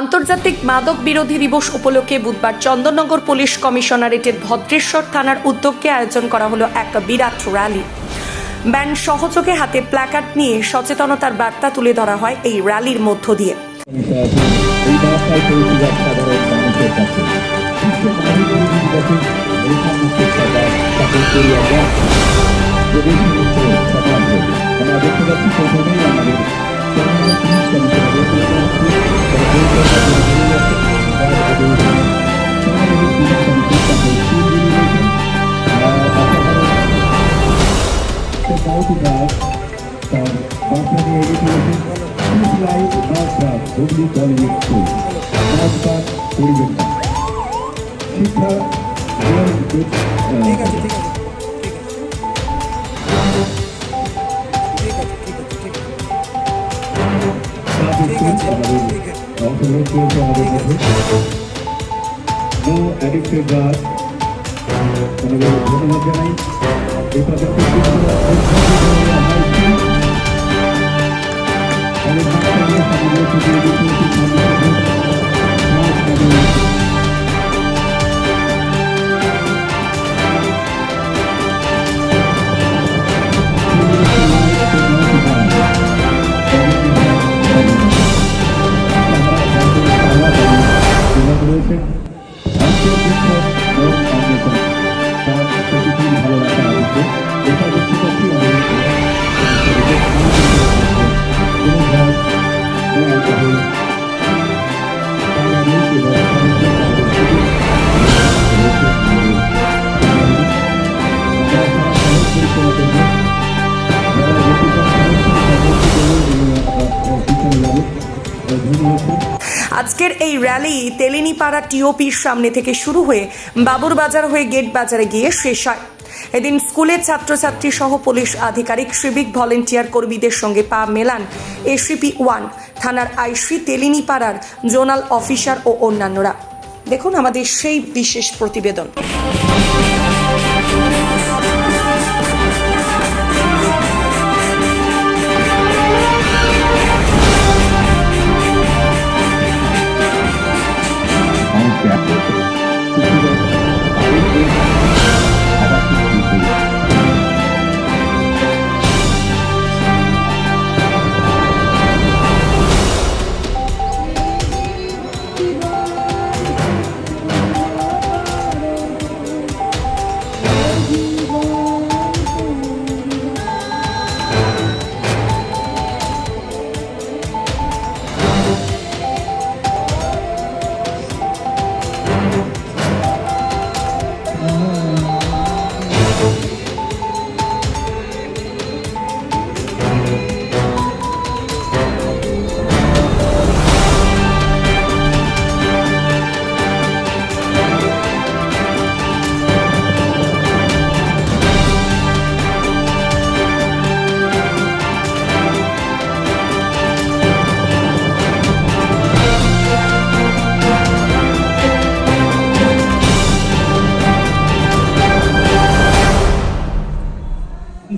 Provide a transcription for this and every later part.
আন্তর্জাতিক মাদক বিরোধী দিবস উপলক্ষে বুধবার চন্দননগর পুলিশ কমিশনারেটের ভদ্রেশ্বর থানার উদ্যোগে আয়োজন করা হলো এক বিরাট র্যালি। ব্যান্ড সহযোগে হাতে প্ল্যাকার্ড নিয়ে সচেতনতার বার্তা তুলে ধরা হয় এই র্যালির মধ্য দিয়ে। আমরা দেখতে পাচ্ছি প্রথমেই আমাদের হুগলি কলেজ স্কুল শিক্ষা ঠিক আছে ঠিক আছে অংশগ্রহণ করেছে আমাদের মধ্যে নো অ্যাডিক্টেড ড্রাগ আমাদের ধন্যবাদ জানাই এই পদক্ষেপটি আজকের এই র্যালি তেলিনিপাড়া টিওপির সামনে থেকে শুরু হয়ে বাবুর বাজার হয়ে গেট বাজারে গিয়ে শেষ হয়। এদিন স্কুলের ছাত্রছাত্রী সহ পুলিশ আধিকারিক সিভিক ভলেন্টিয়ার কর্মীদের সঙ্গে পা মেলান এসিপি ওয়ান থানার আইসি তেলিনিপাড়ার জোনাল অফিসার ও অন্যান্যরা। দেখুন আমাদের সেই বিশেষ প্রতিবেদন।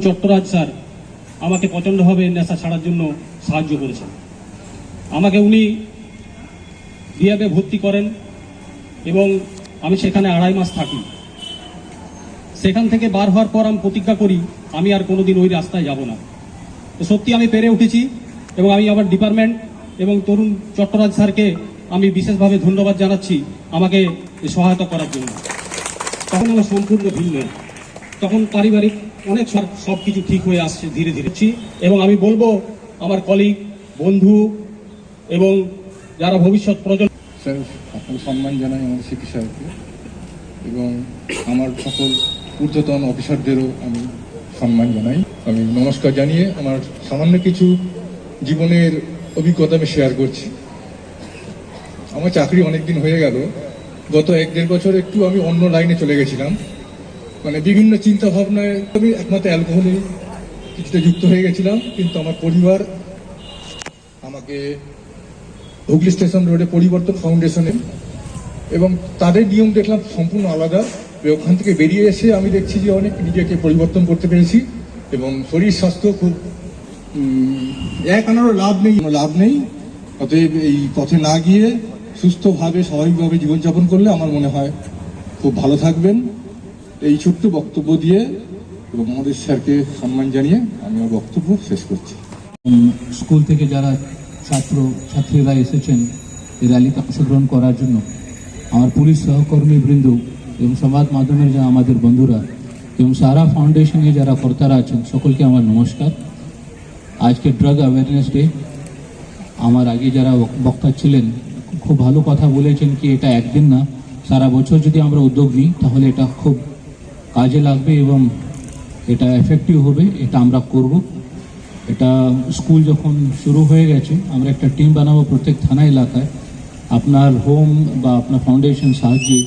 চট্টরাজ স্যার আমাকে প্রচণ্ডভাবে নেশা ছাড়ার জন্য সাহায্য করেছেন। আমাকে উনি রিয়াবে ভর্তি করেন এবং আমি সেখানে আড়াই মাস থাকি। সেখান থেকে বার হওয়ার পর আমি প্রতিজ্ঞা করি, আমি আর কোনোদিন ওই রাস্তায় যাব না। তো সত্যি আমি পেরে উঠেছি এবং আমি আমার ডিপার্টমেন্ট এবং তরুণ চট্টরাজ স্যারকে আমি বিশেষভাবে ধন্যবাদ জানাচ্ছি আমাকে সহায়তা করার জন্য। তখন আমার সম্পূর্ণ ভিন্ন। তখন পারিবারিক অনেক সব সব কিছু ঠিক হয়ে আসছে ধীরে ধীরে। এবং আমি বলব আমার কলিগ বন্ধু এবং যারা ভবিষ্যৎ প্রজন্ম স্যার সম্মান জানাই আমার শিক্ষা সাহেবকে এবং আমার সকল ঊর্ধ্বতন অফিসারদেরও আমি সম্মান জানাই। আমি নমস্কার জানিয়ে আমার সামান্য কিছু জীবনের অভিজ্ঞতা আমি শেয়ার করছি। আমার চাকরি অনেক দিন হয়ে গেল। গত এক দেড় বছর একটু আমি অন্য লাইনে চলে গেছিলাম। মানে বিভিন্ন চিন্তা ভাবনায় আমি একমাত্র অ্যালকোহলে কিছুটা যুক্ত হয়ে গেছিলাম, কিন্তু আমার পরিবার আমাকে হুগলি স্টেশন রোডে পরিবর্তন ফাউন্ডেশনে এবং তাদের নিয়ম দেখলাম সম্পূর্ণ আলাদা। ওখান থেকে বেরিয়ে এসে আমি দেখছি যে অনেক নিজেকে পরিবর্তন করতে পেরেছি এবং শরীর, স্বাস্থ্য খুব এক আনারও লাভ নেই, কোনো লাভ নেই। অতএব এই পথে না গিয়ে সুস্থভাবে, স্বাভাবিকভাবে জীবনযাপন করলে আমার মনে হয় খুব ভালো থাকবেন। এই ছোট্ট বক্তব্য দিয়ে এবং আমাদের স্যারকে সম্মান জানিয়ে আমি আমার বক্তব্য শেষ করছি। স্কুল থেকে যারা ছাত্র, ছাত্রীরা এসেছেন এই র্যালিতে অংশগ্রহণ করার জন্য, আমার পুলিশ সহকর্মী বৃন্দ এবং সংবাদ মাধ্যমের যারা আমাদের বন্ধুরা এবং সারা ফাউন্ডেশনে যারা কর্তারা আছেন, সকলকে আমার নমস্কার। আজকে ড্রাগ অ্যাওয়ারনেস ডে আমার আগে যারা বক- বক্তা ছিলেন, খুব ভালো কথা বলেছেন কি এটা একদিন না, সারা বছর যদি আমরা উদ্যোগ নিই, তাহলে এটা খুব কাজে লাগবে এবং এটা এফেক্টিভ হবে, এটা আমরা করব। এটা স্কুল যখন শুরু হয়ে গেছে, আমরা একটা টিম বানাবো প্রত্যেক থানা এলাকায়। আপনার হোম বা আপনার ফাউন্ডেশন সাহায্যে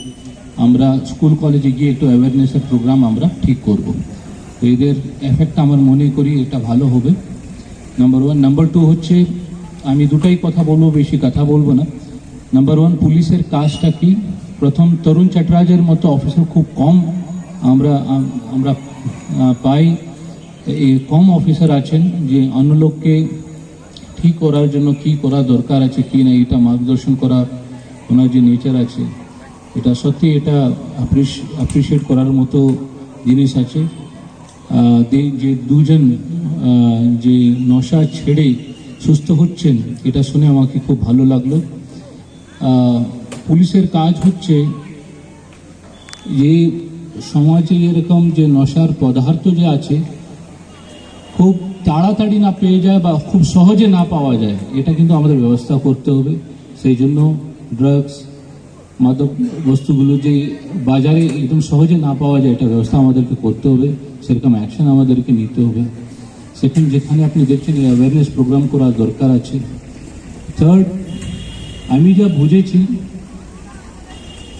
আমরা স্কুল কলেজে গিয়ে একটু অ্যাওয়ারনেসের প্রোগ্রাম আমরা ঠিক করব। তো এদের এফেক্ট আমার মনে করি এটা ভালো হবে। নাম্বার ওয়ান নাম্বার টু হচ্ছে, আমি দুটাই কথা বলব, বেশি কথা বলব না। নাম্বার ওয়ান পুলিশের কাজটা কি? প্রথম তরুণ চটরাজের মতো অফিসার খুব কম আমরা আমরা পাই। এই কম অফিসার আছেন যে অন্য লোককে ঠিক করার জন্য কি করা দরকার আছে কি না, এটা মার্গদর্শন করা ওনার যে নেচার আছে, এটা সত্যি এটা অ্যাপ্রিসিয়েট করার মতো জিনিস আছে। যে দুজন যে নশা ছেড়ে সুস্থ হচ্ছেন, এটা শুনে আমাকে খুব ভালো লাগল। পুলিশের কাজ হচ্ছে যে সমাজে এরকম যে নশার পদার্থ যে আছে, খুব তাড়াতাড়ি না পেয়ে যায় বা খুব সহজে না পাওয়া যায়, এটা কিন্তু আমাদের ব্যবস্থা করতে হবে। সেই জন্য ড্রাগস মাদক বস্তুগুলো যে বাজারে একদম সহজে না পাওয়া যায়, এটা ব্যবস্থা আমাদেরকে করতে হবে। সেরকম অ্যাকশন আমাদেরকে নিতে হবে। সেখানে যেখানে আপনি দেখছেন অ্যাওয়ারনেস প্রোগ্রাম করার দরকার আছে। থার্ড আমি যা বুঝেছি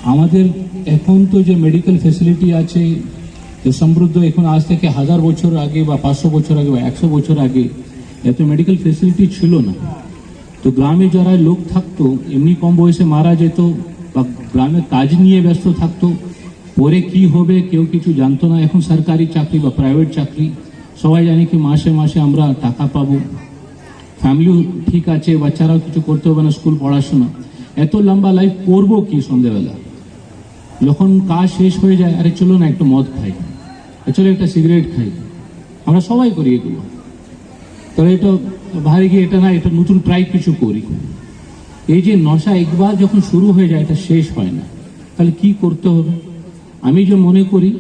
আমাদের এখন তো যে মেডিকেল ফেসিলিটি আছে, যে সমৃদ্ধ এখন আজ থেকে হাজার বছর আগে বা পাঁচশো বছর আগে বা একশো বছর আগে এত মেডিকেল ফেসিলিটি ছিল না। তো গ্রামে যারা লোক থাকতো, এমনি কম বয়সে মারা যেত বা গ্রামে কাজ নিয়ে ব্যস্ত থাকতো, পরে কি হবে কেউ কিছু জানতো না। এখন সরকারি চাকরি বা প্রাইভেট চাকরি, সবাই জানে কি মাসে মাসে আমরা টাকা পাবো। ফ্যামিলিও ঠিক আছে, বাচ্চারাও কিছু করতে হবে না স্কুল পড়াশোনা। এত লম্বা লাইফ করব কি সন্ধ্যেবেলা? যখন কাজ শেষ হয়ে যায়, আরে চলো না একটু মদ খাই। চলো একটা সিগারেট খাই। আমরা সবাই করি এগুলো। তবে এটা বাইরে গিয়ে এটা না, এটা নতুন ট্রাই কিছু করি। এই যে নশা একবার যখন শুরু হয়ে যায়, এটা শেষ হয় না। তাহলে কি করতে হবে? আমি যে মনে করি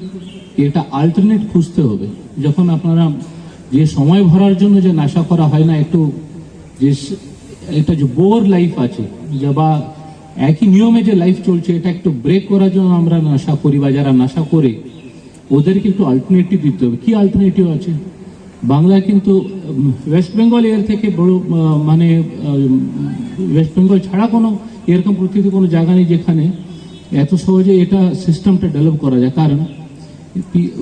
এটা আলটারনেট খুঁজতে হবে। যখন আপনারা যে সময় ভরার জন্য যে নেশা করা হয় না, একটু যে একটা যে বোর লাইফ আছে, যে বা একই নিয়মে যে লাইফ চলছে, এটা একটু ব্রেক করার জন্য আমরা নেশা করি বা যারা নেশা করে, ওদেরকে একটু অল্টারনেটিভ দিতে হবে। কি অল্টারনেটিভ আছে? বাংলা কিন্তু ওয়েস্ট বেঙ্গল এর থেকে বড় মানে ওয়েস্ট বেঙ্গল ছাড়া কোনো এরকম পৃথিবীতে কোনো জায়গা নেই যেখানে এত সহজে এটা সিস্টেমটা ডেভেলপ করা যায়। কারণ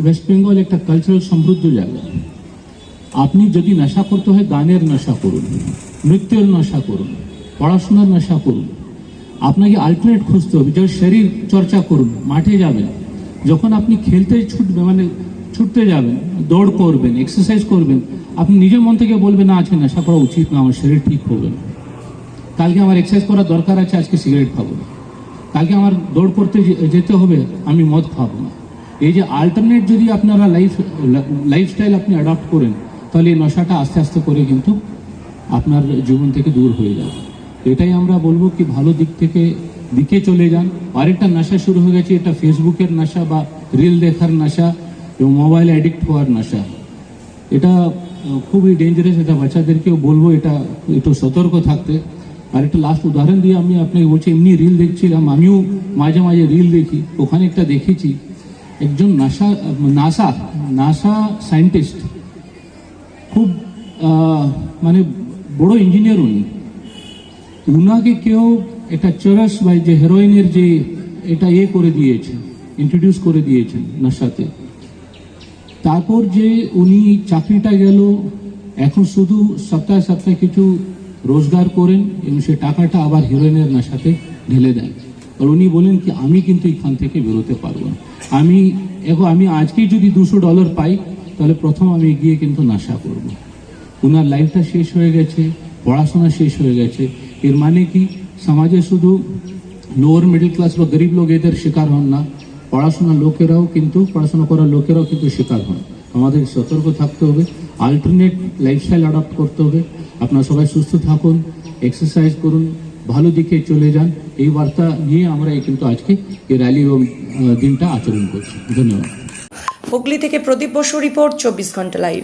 ওয়েস্ট বেঙ্গল একটা কালচারাল সমৃদ্ধ জায়গা। আপনি যদি নেশা করতে হয়, গানের নেশা করুন, নৃত্যের নেশা করুন, পড়াশোনার নেশা করুন আপনাকে আলটিমেট খুঁজতে হবে যখন শরীর চর্চা করুন, মাঠে যাবেন। যখন আপনি খেলতে ছুটবে মানে ছুটতে যাবেন, দৌড় করবেন এক্সারসাইজ করবেন, আপনি নিজের মন থেকে বলবেন, না, আজকে নেশা করা উচিত না, আমার শরীর ঠিক হবে না। কালকে আমার এক্সারসাইজ করার দরকার আছে, আজকে সিগারেট খাব না। কালকে আমার দৌড় করতে যেতে হবে, আমি মদ খাব না। এই যে আল্টারনেট যদি আপনারা লাইফ লাইফস্টাইল আপনি অ্যাডপ্ট করেন, তাহলে এই নেশাটা আস্তে আস্তে করে কিন্তু আপনার জীবন থেকে দূর হয়ে যাবে। এটাই আমরা বলব কি ভালো দিক থেকে দিকে চলে যান। আরেকটা নেশা শুরু হয়ে গেছে, এটা ফেসবুকের নেশা বা রিল দেখার নেশা এবং মোবাইল অ্যাডিক্ট হওয়ার নেশা। এটা খুবই ডেঞ্জারাস এটা, বাচ্চাদেরকেও বলব এটা, একটু সতর্ক থাকতে। আর একটা লাস্ট উদাহরণ দিয়ে আমি আপনাকে বলছি, এমনি রিল দেখছিলাম, আমিও মাঝে মাঝে রিল দেখি, ওখানে একটা দেখেছি, একজন নাসা নাসা নাসা সায়েন্টিস্ট খুব মানে বড় ইঞ্জিনিয়ার উনি। উনাকে কেউ এটা চরস বা যে হেরোইনের যে এটা ইয়ে করে দিয়েছে ইন্ট্রোডিউস করে দিয়েছেন নেশাতে তারপর যে উনি চাকরিটা গেল, এখন শুধু সপ্তাহে সপ্তাহে কিছু রোজগার করেন এবং সে টাকাটা আবার হিরোইনের নেশাতে ঢেলে দেন। আর উনি বলেন কি, আমি কিন্তু এখান থেকে বেরোতে পারব না। আমি এখন আমি আজকেই যদি দুশো ডলার পাই, তাহলে প্রথম আমি গিয়ে কিন্তু নেশা করব। ওনার লাইফটা শেষ হয়ে গেছে, পড়াশোনা শেষ হয়ে গেছে। এর মানে কি? সমাজে শুধু লোয়ার মিডল ক্লাস বা গরিব লোক এদের শিকার হন না, পড়াশোনা লোকেরাও কিন্তু, পড়াশোনা করা লোকেরাও কিন্তু শিকার হন। আমাদের সতর্ক থাকতে হবে আলটারনেট লাইফস্টাইল অ্যাডাপ্ট করতে হবে। আপনারা সবাই সুস্থ থাকুন এক্সারসাইজ করুন, ভালো দিকে চলে যান। এই বার্তা নিয়ে আমরা কিন্তু আজকে এই র্যালি এবং দিনটা আচরণ করছি। ধন্যবাদ। হুগলি থেকে প্রদীপ বসু রিপোর্ট, চব্বিশ ঘণ্টা লাইভ